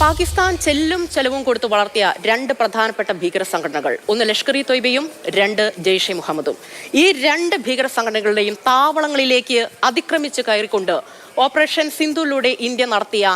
പാകിസ്ഥാൻ ചെല്ലും ചെലവും കൊടുത്തു വളർത്തിയ രണ്ട് പ്രധാനപ്പെട്ട ഭീകര സംഘടനകൾ. ഒന്ന് ലഷ്കർ ഇ തൊയ്ബയും രണ്ട് ജെയ്ഷെ മുഹമ്മദും. ഈ രണ്ട് ഭീകര സംഘടനകളുടെയും താവളങ്ങളിലേക്ക് അതിക്രമിച്ച് കയറിക്കൊണ്ട് ഓപ്പറേഷൻ സിന്ധുവിലൂടെ ഇന്ത്യ നടത്തിയ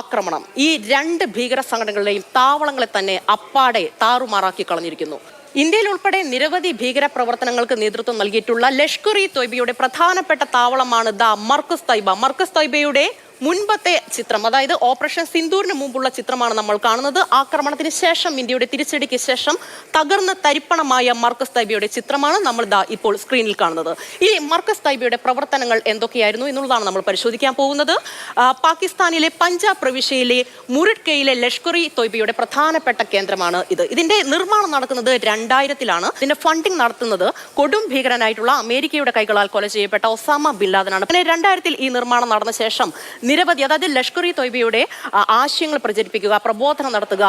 ആക്രമണം ഈ രണ്ട് ഭീകര സംഘടനകളുടെയും താവളങ്ങളെ തന്നെ അപ്പാടെ താറുമാറാക്കി കളഞ്ഞിരിക്കുന്നു. ഇന്ത്യയിൽ ഉൾപ്പെടെ നിരവധി ഭീകര പ്രവർത്തനങ്ങൾക്ക് നേതൃത്വം നൽകിയിട്ടുള്ള ലഷ്കർ ഇ തൊയ്ബയുടെ പ്രധാനപ്പെട്ട താവളമാണ് ദ മർക്കസ് തൈബ മർക്കസ് തൈബയുടെ മുൻപത്തെ ചിത്രം അതായത് ഓപ്പറേഷൻ സിന്ദൂറിന് മുമ്പുള്ള ചിത്രമാണ് നമ്മൾ കാണുന്നത്. ആക്രമണത്തിന് ശേഷം ഇന്ത്യയുടെ തിരിച്ചടിക്ക് ശേഷം തകർന്ന തരിപ്പണമായ മർക്കസ് തൈബയുടെ ചിത്രമാണ് നമ്മൾ ദാ ഇപ്പോൾ സ്ക്രീനിൽ കാണുന്നത്. ഈ മർക്കസ് തൈബയുടെ പ്രവർത്തനങ്ങൾ എന്തൊക്കെയായിരുന്നു എന്നുള്ളതാണ് നമ്മൾ പരിശോധിക്കാൻ പോകുന്നത്. പാകിസ്ഥാനിലെ പഞ്ചാബ് പ്രവിശ്യയിലെ മുറിഡ്കയിലെ ലഷ്കർ ഇ തൊയ്ബയുടെ പ്രധാനപ്പെട്ട കേന്ദ്രമാണ് ഇത്. ഇതിന്റെ നിർമ്മാണം നടക്കുന്നത് രണ്ടായിരത്തിലാണ്. ഇതിന്റെ ഫണ്ടിംഗ് നടത്തുന്നത് കൊടും ഭീകരനായിട്ടുള്ള അമേരിക്കയുടെ കൈകളാൽ കൊല ചെയ്യപ്പെട്ട ഒസാമ ബിൻ ലാദനാണ്. പിന്നെ രണ്ടായിരത്തിൽ ഈ നിർമ്മാണം നടന്ന ശേഷം നിരവധി അതായത് ലഷ്കർ ഇ തൊയ്ബയുടെ ആശയങ്ങൾ പ്രചരിപ്പിക്കുക പ്രബോധനം നടത്തുക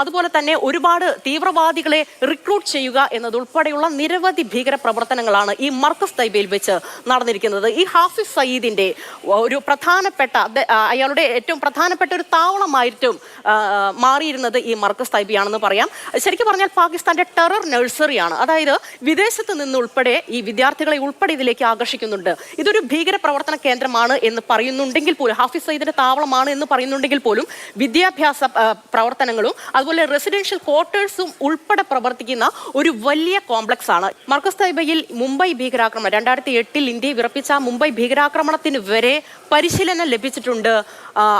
അതുപോലെ തന്നെ ഒരുപാട് തീവ്രവാദികളെ റിക്രൂട്ട് ചെയ്യുക എന്നതുൾപ്പെടെയുള്ള നിരവധി ഭീകര പ്രവർത്തനങ്ങളാണ് ഈ മർക്കസ് തൈബയിൽ വെച്ച് നടന്നിരിക്കുന്നത്. ഈ ഹാഫിസ് സയ്യിദിന്റെ ഒരു പ്രധാനപ്പെട്ട അയാളുടെ ഏറ്റവും പ്രധാനപ്പെട്ട ഒരു താവളമായിട്ടും മാറിയിരുന്നത് ഈ മർക്കസ് തൈബിയാണെന്ന് പറയാം. ശരിക്കും പറഞ്ഞാൽ പാകിസ്ഥാന്റെ ടെറർ നഴ്സറിയാണ്. അതായത് വിദേശത്ത് നിന്ന് ഉൾപ്പെടെ ഈ വിദ്യാർത്ഥികളെ ഉൾപ്പെടെ ഇതിലേക്ക് ആകർഷിക്കുന്നുണ്ട്. ഇതൊരു ഭീകര പ്രവർത്തന കേന്ദ്രമാണ് എന്ന് പറയുന്നുണ്ടെങ്കിൽ പോലും ഹാഫിസ് സയ്യിദിന്റെ താവളമാണ് എന്ന് പറയുന്നുണ്ടെങ്കിൽ പോലും വിദ്യാഭ്യാസ പ്രവർത്തനങ്ങളും അതുപോലെ റെസിഡൻഷ്യൽ ക്വാർട്ടേഴ്സും ഉൾപ്പെടെ പ്രവർത്തിക്കുന്ന ഒരു വലിയ കോംപ്ലക്സ് ആണ്. മർക്കസ് തൈബയിൽ മുംബൈ ഭീകരാക്രമണം രണ്ടായിരത്തി എട്ടിൽ ഇന്ത്യയെ വിറപ്പിച്ച മുംബൈ ഭീകരാക്രമണത്തിന് വരെ പരിശീലനം ലഭിച്ചിട്ടുണ്ട്.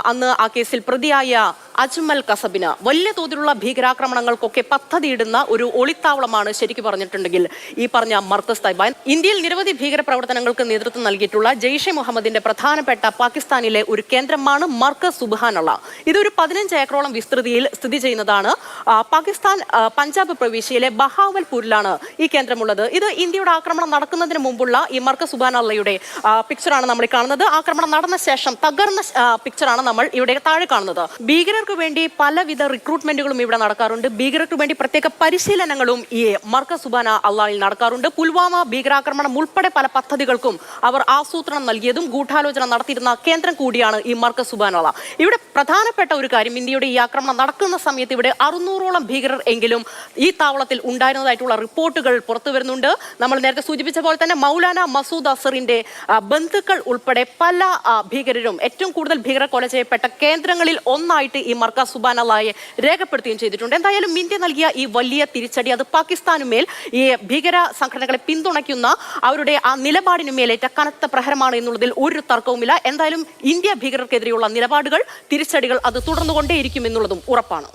അന്ന് ആ കേസിൽ പ്രതിയായ അജ്മൽ കസബിന് വലിയ തോതിലുള്ള ഭീകരാക്രമണങ്ങൾക്കൊക്കെ പദ്ധതിയിടുന്ന ഒരു ഒളിത്താവളമാണ് ശരിക്കും പറഞ്ഞിട്ടുണ്ടെങ്കിൽ ഈ പറഞ്ഞ മർത്തസ് തൈബാൻ ഇന്ത്യയിൽ നിരവധി ഭീകര പ്രവർത്തനങ്ങൾക്ക് നേതൃത്വം നൽകിയിട്ടുള്ള ജെയ്ഷെ മുഹമ്മദിന്റെ പ്രധാനപ്പെട്ട പാകിസ്ഥാനിലെ ഒരു കേന്ദ്രമാണ് മർക്കസ് സുബാനുള്ള ഇതൊരു പതിനഞ്ച് ഏക്കറോളം വിസ്തൃതിയിൽ സ്ഥിതി ചെയ്യുന്നതാണ് പാകിസ്ഥാൻ പഞ്ചാബ് പ്രവിശ്യയിലെ ബഹാവൽപൂരിലാണ് ഈ കേന്ദ്രമുള്ളത്. ഇത് ഇന്ത്യയുടെ ആക്രമണം നടക്കുന്നതിന് മുമ്പുള്ള ഈ മർക്കസ് സുബാനുള്ളയുടെ പിക്ചറാണ് നമ്മൾ കാണുന്നത്. ആക്രമണം നടന്ന ശേഷം തകർന്ന പിക്ചറാണ് നമ്മൾ ഇവിടെ താഴെ കാണുന്നത്. ഭീകരർക്ക് വേണ്ടി പലവിധ റിക്രൂട്ട്മെന്റുകളും ഇവിടെ നടക്കാറുണ്ട്. ഭീകരർക്ക് വേണ്ടി പ്രത്യേക പരിശീലനങ്ങളും ഈ മർക്ക സുബാന അള്ളാഹിൽ നടക്കാറുണ്ട്. പുൽവാമ ഭീകരാക്രമണം ഉൾപ്പെടെ പല പദ്ധതികൾക്കും അവർ ആസൂത്രണം നൽകിയതും ഗൂഢാലോചന നടത്തിയിരുന്ന കേന്ദ്രം കൂടിയാണ് ഈ മർക്ക സുബാന അള്ള ഇവിടെ പ്രധാനപ്പെട്ട ഒരു കാര്യം ഇന്ത്യയുടെ ഈ ആക്രമണം നടക്കുന്ന സമയത്ത് ഇവിടെ അറുന്നൂറോളം ഭീകരർ എങ്കിലും ഈ താവളത്തിൽ ഉണ്ടായിരുന്നതായിട്ടുള്ള റിപ്പോർട്ടുകൾ പുറത്തു വരുന്നുണ്ട്. നമ്മൾ നേരത്തെ സൂചിപ്പിച്ച പോലെ തന്നെ മൗലാന മസൂദ് അസറിന്റെ ബന്ധുക്കൾ ഉൾപ്പെടെ പല ഭീകരരും ഏറ്റവും കൂടുതൽ ഭീകര കൊല ചെയ്യപ്പെട്ട കേന്ദ്രങ്ങളിൽ ഒന്നായിട്ട് ഈ മർക്ക സുബാനല്ലായെ രേഖപ്പെടുത്തുകയും ചെയ്തിട്ടുണ്ട്. എന്തായാലും ഇന്ത്യ നൽകിയ ഈ വലിയ തിരിച്ചടി അത് പാകിസ്ഥാനുമേൽ ഈ ഭീകര സംഘടനകളെ പിന്തുണയ്ക്കുന്ന അവരുടെ ആ നിലപാടിനുമേലേറ്റ കനത്ത പ്രഹരമാണ് എന്നുള്ളതിൽ ഒരു തർക്കവുമില്ല. എന്തായാലും ഇന്ത്യ ഭീകരർക്കെതിരെയുള്ള നിലപാടുകൾ തിരിച്ചടികൾ അത് തുടർന്നുകൊണ്ടേയിരിക്കും എന്നുള്ളതും ഉറപ്പാണ്.